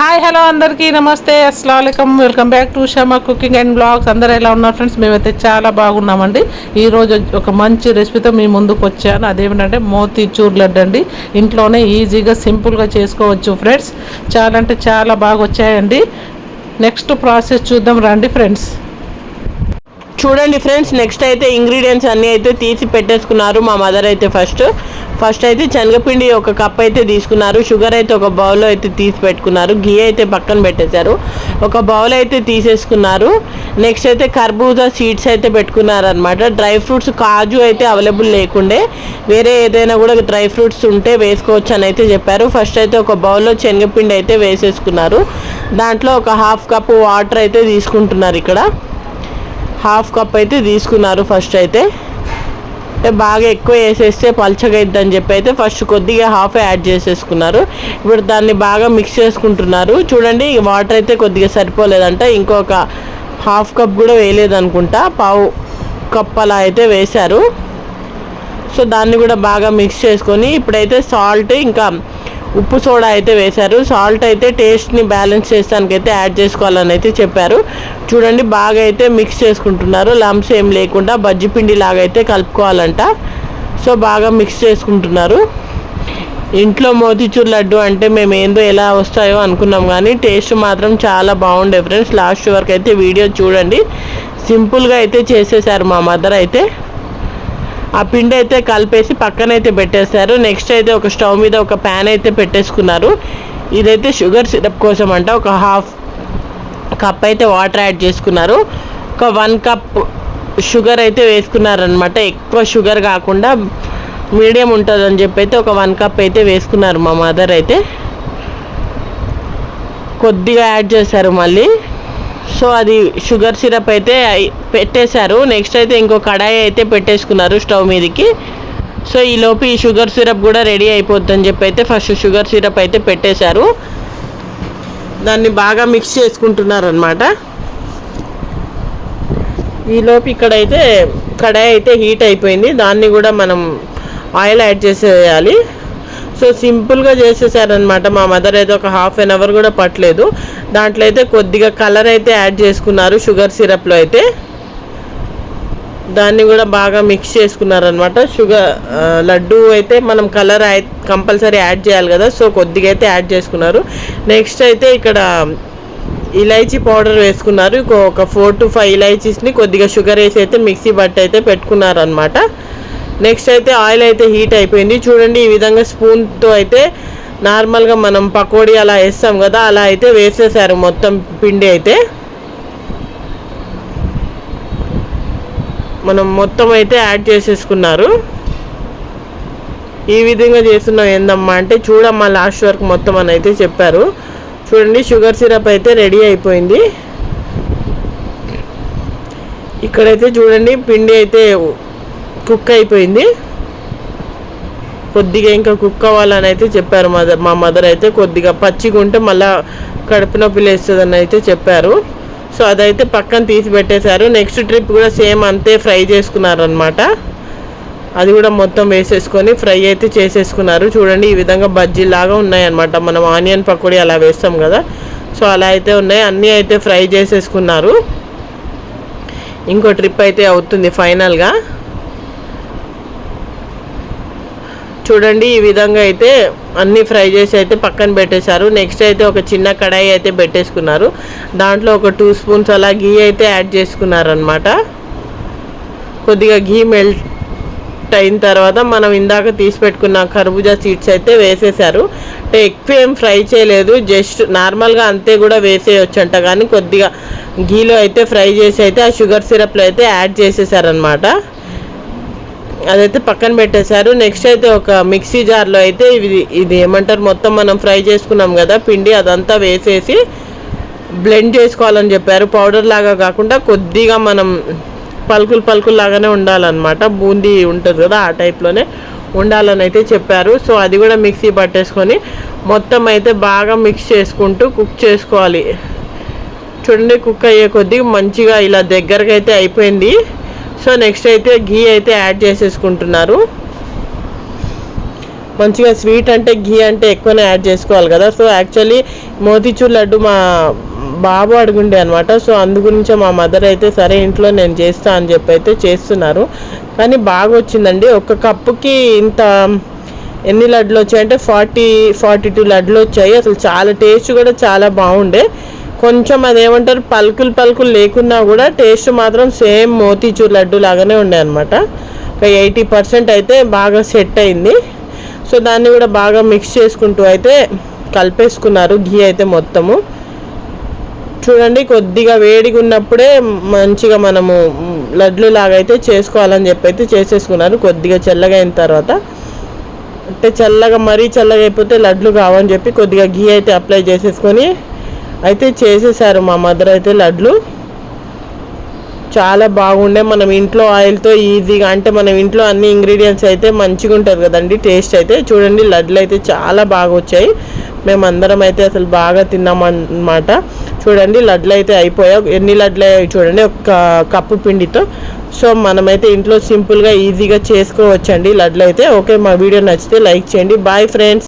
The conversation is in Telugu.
హాయ్ హలో అందరికీ. నమస్తే. అస్సలం welcome back to Shama cooking and blogs అందరూ ఎలా ఉన్నారు ఫ్రెండ్స్ మేమైతే చాలా బాగున్నామండి. ఈరోజు ఒక మంచి రెసిపీతో మీ ముందుకు వచ్చాను. అదేమిటంటే మోతీచూర్ లడ్డు అండి. ఇంట్లోనే ఈజీగా సింపుల్గా చేసుకోవచ్చు ఫ్రెండ్స్ చాలా అంటే చాలా బాగా వచ్చాయండి. నెక్స్ట్ ప్రాసెస్ చూద్దాం రండి ఫ్రెండ్స్ చూడండి ఫ్రెండ్స్ నెక్స్ట్ అయితే ఇంగ్రీడియంట్స్ అన్నీ అయితే తీసి పెట్టేసుకున్నారు మా మదర్ అయితే ఫస్ట్ ఫస్ట్ అయితే శనగపిండి ఒక కప్ అయితే తీసుకున్నారు. షుగర్ అయితే ఒక బౌల్లో అయితే తీసి పెట్టుకున్నారు. గీ అయితే పక్కన పెట్టేశారు. ఒక బౌల్ అయితే తీసేసుకున్నారు. నెక్స్ట్ అయితే కర్బూజా సీడ్స్ అయితే పెట్టుకున్నారనమాట డ్రై ఫ్రూట్స్ కాజు అయితే అవైలబుల్ లేకుండే. వేరే ఏదైనా కూడా డ్రై ఫ్రూట్స్ ఉంటే వేసుకోవచ్చు అని అయితే చెప్పారు. ఫస్ట్ అయితే ఒక బౌల్లో శనగపిండి అయితే వేసేసుకున్నారు. దాంట్లో ఒక హాఫ్ కప్ వాటర్ అయితే తీసుకుంటున్నారు ఇక్కడ. హాఫ్ కప్ అయితే తీసుకున్నారు ఫస్ట్ అయితే. బాగా ఎక్కువ వేసేస్తే పల్చగా అని చెప్పి అయితే ఫస్ట్ కొద్దిగా హాఫ్ యాడ్ చేసేసుకున్నారు. ఇప్పుడు దాన్ని బాగా మిక్స్ చేసుకుంటున్నారు. చూడండి వాటర్ అయితే కొద్దిగా సరిపోలేదంట. ఇంకొక హాఫ్ కప్ కూడా వేయలేదనుకుంటా. పావు కప్ అలా అయితే వేశారు. సో దాన్ని కూడా బాగా మిక్స్ చేసుకొని ఇప్పుడైతే సాల్ట్ ఇంకా ఉప్పు సోడా అయితే వేశారు. సాల్ట్ అయితే టేస్ట్ని బ్యాలెన్స్ చేసానికి అయితే యాడ్ చేసుకోవాలని అయితే చెప్పారు. చూడండి బాగా అయితే మిక్స్ చేసుకుంటున్నారు. లమ్స్ ఏం లేకుండా బజ్జి పిండి లాగా అయితే కలుపుకోవాలంట. సో బాగా మిక్స్ చేసుకుంటున్నారు. ఇంట్లో మోతిచూర్ లడ్డు అంటే మేము ఏందో ఎలా వస్తాయో అనుకున్నాం కానీ టేస్ట్ మాత్రం చాలా బాగుండే ఫ్రెండ్స్. లాస్ట్ వరకు అయితే వీడియో చూడండి. సింపుల్గా అయితే చేసేసారు మా మదర్ అయితే. ఆ పిండి అయితే కలిపేసి పక్కన అయితే పెట్టేశారు నెక్స్ట్ అయితే ఒక స్టవ్ మీద ఒక ప్యాన్ అయితే పెట్టేసుకున్నారు. ఇదైతే షుగర్ సిరప్ కోసం అంట ఒక హాఫ్ కప్ అయితే వాటర్ యాడ్ చేసుకున్నారు. ఒక వన్ కప్ షుగర్ అయితే వేసుకున్నారనమాట ఎక్కువ షుగర్ కాకుండా మీడియం ఉంటుందని చెప్పి అయితే ఒక వన్ కప్ అయితే వేసుకున్నారు మా మదర్ అయితే. కొద్దిగా యాడ్ చేశారు మళ్ళీ. సో అది షుగర్ సిరప్ అయితే పెట్టేశారు. నెక్స్ట్ అయితే ఇంకో కడాయి అయితే పెట్టేసుకున్నారు స్టవ్ మీదకి. సో ఈ లోపు ఈ షుగర్ సిరప్ కూడా రెడీ అయిపోద్దని చెప్పి అయితే ఫస్ట్ షుగర్ సిరప్ అయితే పెట్టేశారు. దాన్ని బాగా మిక్స్ చేసుకుంటున్నారు అనమాట ఈలోపు ఇక్కడైతే కడాయి అయితే హీట్ అయిపోయింది. దాన్ని కూడా మనం ఆయిల్ యాడ్ చేసేయాలి. సో సింపుల్గా చేసేసారనమాట మా మదర్ అయితే ఒక హాఫ్ అన్ అవర్ కూడా పట్టలేదు. దాంట్లో అయితే కొద్దిగా కలర్ అయితే యాడ్ చేసుకున్నారు షుగర్ సిరప్లో అయితే. దాన్ని కూడా బాగా మిక్స్ చేసుకున్నారనమాట షుగర్ లడ్డు అయితే మనం కలర్ కంపల్సరీ యాడ్ చేయాలి కదా సో కొద్దిగా అయితే యాడ్ చేసుకున్నారు. నెక్స్ట్ అయితే ఇక్కడ ఇలైచీ పౌడర్ వేసుకున్నారు. ఒక ఫోర్ టు ఫైవ్ ఇలైచీస్ని కొద్దిగా షుగర్ వేసి అయితే మిక్సీ బట్టి అయితే పెట్టుకున్నారనమాట నెక్స్ట్ అయితే ఆయిల్ అయితే హీట్ అయిపోయింది. చూడండి ఈ విధంగా స్పూన్తో అయితే నార్మల్గా మనం పకోడీ అలా వేస్తాం కదా అలా అయితే వేసేసారు మొత్తం పిండి అయితే. మనం మొత్తం అయితే యాడ్ చేసేసుకున్నారు. ఈ విధంగా చేస్తున్నాం ఏందమ్మా అంటే చూడమ్మా లాస్ట్ వరకు మొత్తం అని అయితే చెప్పారు. చూడండి షుగర్ సిరప్ అయితే రెడీ అయిపోయింది. ఇక్కడైతే చూడండి పిండి అయితే కుక్ అయిపోయింది. కొద్దిగా ఇంకా కుక్ అవ్వాలని అయితే చెప్పారు మదర్ మా మదర్ అయితే కొద్దిగా పచ్చిగా ఉంటే మళ్ళీ కడుపు నొప్పి లేస్తుందని అయితే చెప్పారు. సో అదైతే పక్కన తీసి పెట్టేశారు. నెక్స్ట్ ట్రిప్ కూడా సేమ్ అంతే ఫ్రై చేసుకున్నారు అనమాట అది కూడా మొత్తం వేసేసుకొని ఫ్రై అయితే చేసేసుకున్నారు. చూడండి ఈ విధంగా బజ్జీలాగా ఉన్నాయన్నమాట. మనం ఆనియన్ పకోడీ అలా వేస్తాం కదా. సో అలా అయితే ఉన్నాయి. అన్నీ అయితే ఫ్రై చేసేసుకున్నారు. ఇంకో ట్రిప్ అయితే అవుతుంది ఫైనల్గా. చూడండి ఈ విధంగా అయితే అన్నీ ఫ్రై చేసి అయితే పక్కన పెట్టేశారు. నెక్స్ట్ అయితే ఒక చిన్న కడాయి అయితే పెట్టేసుకున్నారు. దాంట్లో ఒక టూ స్పూన్స్ అలా గీ అయితే యాడ్ చేసుకున్నారనమాట కొద్దిగా గీ మెల్ట్ అయిన తర్వాత మనం ఇందాక తీసి పెట్టుకున్న కర్బూజా సీడ్స్ అయితే వేసేసారు అంటే ఎక్కువ ఏం ఫ్రై చేయలేదు జస్ట్ నార్మల్గా అంతే కూడా వేసేయచ్చు అంట కానీ కొద్దిగా గీలో అయితే ఫ్రై చేసి అయితే ఆ షుగర్ సిరప్లో అయితే యాడ్ చేసేసారనమాట అదైతే పక్కన పెట్టేశారు. నెక్స్ట్ అయితే ఒక మిక్సీ జార్లో అయితే ఇది ఇది ఏమంటారు? మొత్తం మనం ఫ్రై చేసుకున్నాం కదా పిండి అదంతా వేసేసి బ్లెండ్ చేసుకోవాలని చెప్పారు. పౌడర్ లాగా కాకుండా కొద్దిగా మనం పలుకులు పలుకులు లాగానే ఉండాలన్నమాట. బూందీ ఉంటుంది కదా ఆ టైప్లోనే ఉండాలని అయితే చెప్పారు. సో అది కూడా మిక్సీ పట్టేసుకొని మొత్తం అయితే బాగా మిక్స్ చేసుకుంటూ కుక్ చేసుకోవాలి. చూడండి కుక్ అయ్యే కొద్దీ మంచిగా ఇలా దగ్గరకైతే అయితే అయిపోయింది. సో నెక్స్ట్ అయితే ఘీ అయితే యాడ్ చేసేసుకుంటున్నారు. మంచిగా స్వీట్ అంటే ఘీ అంటే ఎక్కువనే యాడ్ చేసుకోవాలి కదా. సో యాక్చువల్లీ మోతీచూర్ లడ్డు మా బాబు అడుగుండే అనమాట సో అందు గురించే మా మదర్ అయితే సరే ఇంట్లో నేను చేస్తా అని చెప్పి అయితే చేస్తున్నారు. కానీ బాగా వచ్చిందండి ఒక కప్పుకి ఇంత ఎన్ని లడ్లు వచ్చాయంటే ఫార్టీ ఫార్టీ టూ లడ్లు వచ్చాయి. అసలు చాలా టేస్ట్ కూడా చాలా బాగుండే. కొంచెం అదేమంటారు పలుకులు పలుకులు లేకున్నా కూడా టేస్ట్ మాత్రం సేమ్ మోతీచూర్ లడ్డు లాగానే ఉండే అనమాట ఒక ఎయిటీ పర్సెంట్ అయితే బాగా సెట్ అయింది. సో దాన్ని కూడా బాగా మిక్స్ చేసుకుంటూ అయితే కలిపేసుకున్నారు ఘీ అయితే మొత్తము. చూడండి కొద్దిగా వేడిగా ఉన్నప్పుడే మంచిగా మనము లడ్లు లాగా అయితే చేసుకోవాలని చెప్పి అయితే చేసేసుకున్నారు. కొద్దిగా చల్లగా అయిన తర్వాత. అంటే చల్లగా మరీ చల్లగా అయిపోతే లడ్లు కావని చెప్పి కొద్దిగా ఘీ అయితే అప్లై చేసేసుకొని అయితే చేసేసారు మా మదర్ అయితే లడ్లు. చాలా బాగుండే. మనం ఇంట్లో ఆయిల్తో ఈజీగా అంటే మనం ఇంట్లో అన్ని ఇంగ్రీడియంట్స్ అయితే మంచిగా ఉంటుంది కదండి టేస్ట్ అయితే. చూడండి లడ్లు అయితే చాలా బాగా వచ్చాయి. మేమందరం అయితే అసలు బాగా తిన్నామన్నమాట చూడండి లడ్లు అయితే అయిపోయాయి ఎన్ని లడ్లు అయ్యాయి చూడండి. ఒక కప్పు పిండితో. సో మనమైతే ఇంట్లో సింపుల్గా ఈజీగా చేసుకోవచ్చండి లడ్లు అయితే. ఓకే మా వీడియో నచ్చితే లైక్ చేయండి. Bye friends